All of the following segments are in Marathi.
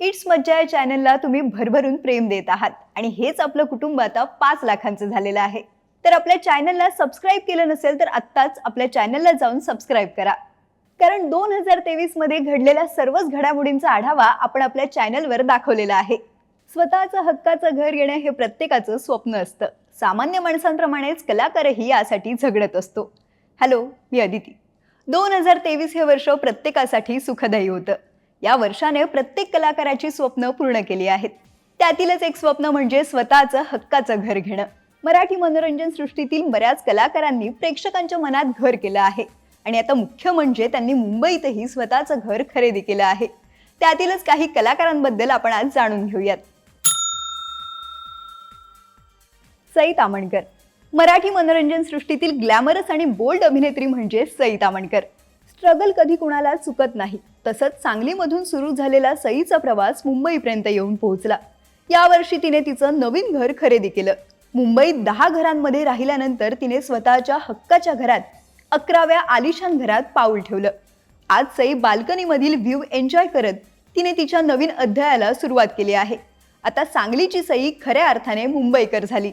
इट्स मज्जा या चॅनलला तुम्ही भरभरून प्रेम देत आहात. आणि हेच आपलं कुटुंब आता पाच लाखांचं झालेलं आहे. तर आपल्या चॅनलला सबस्क्राईब केलं नसेल तर आत्ताच आपल्या चॅनलला जाऊन सबस्क्राईब करा. कारण दोन हजार तेवीसमध्ये घडलेल्या सर्वच घडामोडींचा आढावा आपण आपल्या चॅनलवर दाखवलेला आहे. स्वतःचं हक्काचं घर येणं हे प्रत्येकाचं स्वप्न असतं. सामान्य माणसांप्रमाणेच कलाकारही यासाठी झगडत असतो. हॅलो मी अदिती. दोन हजार तेवीस हे वर्ष प्रत्येकासाठी सुखदायी होतं. या वर्षाने प्रत्येक कलाकाराची स्वप्न पूर्ण केली आहेत. त्यातीलच एक स्वप्न म्हणजे स्वतःचं हक्काचं घर घेणं. मराठी मनोरंजन सृष्टीतील बऱ्याच कलाकारांनी प्रेक्षकांच्या मनात घर केलं आहे. आणि आता मुख्य म्हणजे त्यांनी मुंबईतही स्वतःचं घर खरेदी केलं आहे. त्यातीलच काही कलाकारांबद्दल आपण आज जाणून घेऊयात. सई तामणकर मराठी मनोरंजन सृष्टीतील ग्लॅमरस आणि बोल्ड अभिनेत्री म्हणजे सई तामणकर स्ट्रगल कधी कुणाला चुकत नाही. तसंच सांगलीमधून सुरू झालेला सईचा प्रवास मुंबईपर्यंत येऊन पोहोचला. यावर्षी तिने तिचं नवीन घर खरेदी केलं. मुंबईत दहा घरांमध्ये राहिल्यानंतर तिने स्वतःच्या हक्काच्या घरात अकराव्या आलिशान घरात पाऊल ठेवलं. आज सई बाल्कनीमधील व्ह्यू एन्जॉय करत तिने तिच्या नवीन अध्यायाला सुरुवात केली आहे. आता सांगलीची सई खऱ्या अर्थाने मुंबईकर झाली.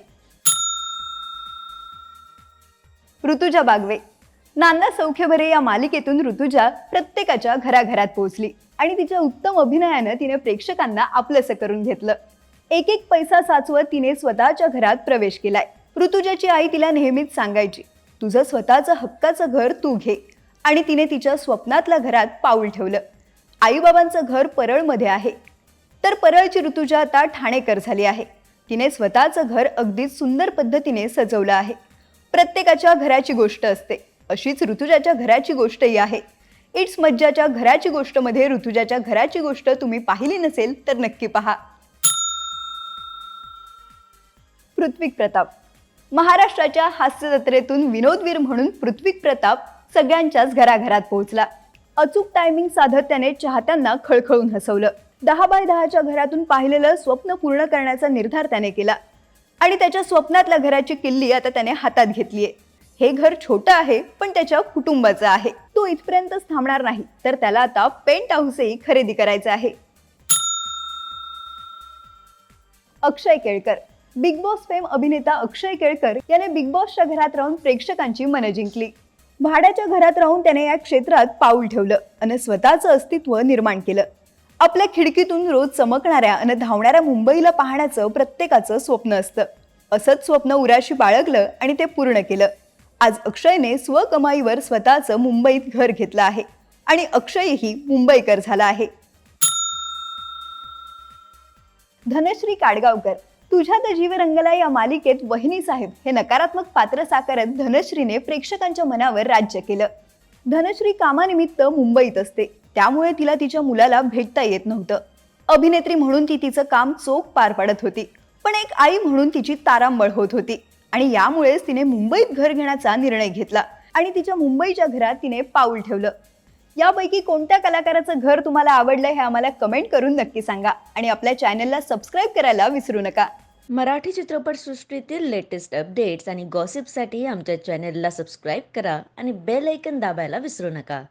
ऋतुजा बागवे नांदा सौख्यभरे या मालिकेतून ऋतुजा प्रत्येकाच्या घराघरात पोहोचली आणि तिच्या उत्तम अभिनयानं तिने प्रेक्षकांना आपलंसं करून घेतलं. एक एक पैसा साचवत तिने स्वतःच्या घरात प्रवेश केलाय. ऋतुजाची आई तिला नेहमीच सांगायची तुझं स्वतःचं हक्काचं घर तू घे. आणि तिने तिच्या स्वप्नातल्या घरात पाऊल ठेवलं. आईबाबांचं घर परळमध्ये आहे. तर परळची ऋतुजा आता ठाणेकर झाली आहे. तिने स्वतःचं घर अगदीच सुंदर पद्धतीने सजवलं आहे. प्रत्येकाच्या घराची गोष्ट असते. अशीच ऋतुजाच्या घराची गोष्टही आहे. इट्स मज्जाच्या घराची गोष्टमध्ये ऋतुजाच्या घराची गोष्ट तुम्ही पाहिली नसेल तर नक्की पहा. पृथ्वीक प्रताप. महाराष्ट्राच्या हास्य जत्रेतून विनोदवीर म्हणून पृथ्वीक प्रताप सगळ्यांच्याच घराघरात पोहोचला. अचूक टायमिंग साधत त्याने चाहत्यांना खळखळून हसवलं. दहा बाय दहाच्या घरातून पाहिलेलं स्वप्न पूर्ण करण्याचा निर्धार त्याने केला. आणि त्याच्या स्वप्नातल्या घराची किल्ली आता त्याने हातात घेतलीये. हे घर छोटं आहे पण त्याच्या कुटुंबाचं आहे. तो इथपर्यंतच थांबणार नाही तर त्याला आता पेंट हाऊसही खरेदी करायचं आहे. Akshay Kelkar. Bigg Boss fame अभिनेता अक्षय केळकर याने बिग बॉसच्या घरात राहून प्रेक्षकांची मनं जिंकली. भाड्याच्या घरात राहून त्याने या क्षेत्रात पाऊल ठेवलं आणि स्वतःचं अस्तित्व निर्माण केलं. आपल्या खिडकीतून रोज चमकणाऱ्या आणि धावणाऱ्या मुंबईला पाहण्याचं प्रत्येकाचं स्वप्न असतं. असंच स्वप्न उराशी बाळगलं आणि ते पूर्ण केलं. आज अक्षयने स्वकमाईवर स्वतःचं मुंबईत घर घेतलं आहे आणि अक्षयही मुंबईकर झाला आहे. धनश्री काडगावकर तुझ्यात जीव रंगला या मालिकेत वहिनी साहेब हे नकारात्मक पात्र साकारत धनश्रीने प्रेक्षकांच्या मनावर राज्य केलं. धनश्री कामानिमित्त मुंबईत असते. त्यामुळे तिला तिच्या मुलाला भेटता येत नव्हतं. अभिनेत्री म्हणून ती तिचं काम चोख पार पाडत होती. पण एक आई म्हणून तिची तारांबळ होत होती. आणि यामुळेच तिने मुंबईत घर घेण्याचा निर्णय घेतला आणि तिच्या मुंबईच्या घरात तिने पाऊल ठेवलं. यापैकी कोणत्या कलाकाराचं घर तुम्हाला आवडलं हे आम्हाला कमेंट करून नक्की सांगा आणि आपल्या चॅनलला सबस्क्राईब करायला विसरू नका. मराठी चित्रपटसृष्टीतील लेटेस्ट अपडेट्स आणि गॉसिपसाठी आमच्या चॅनेलला सबस्क्राईब करा आणि बेल ऐकन दाबायला विसरू नका.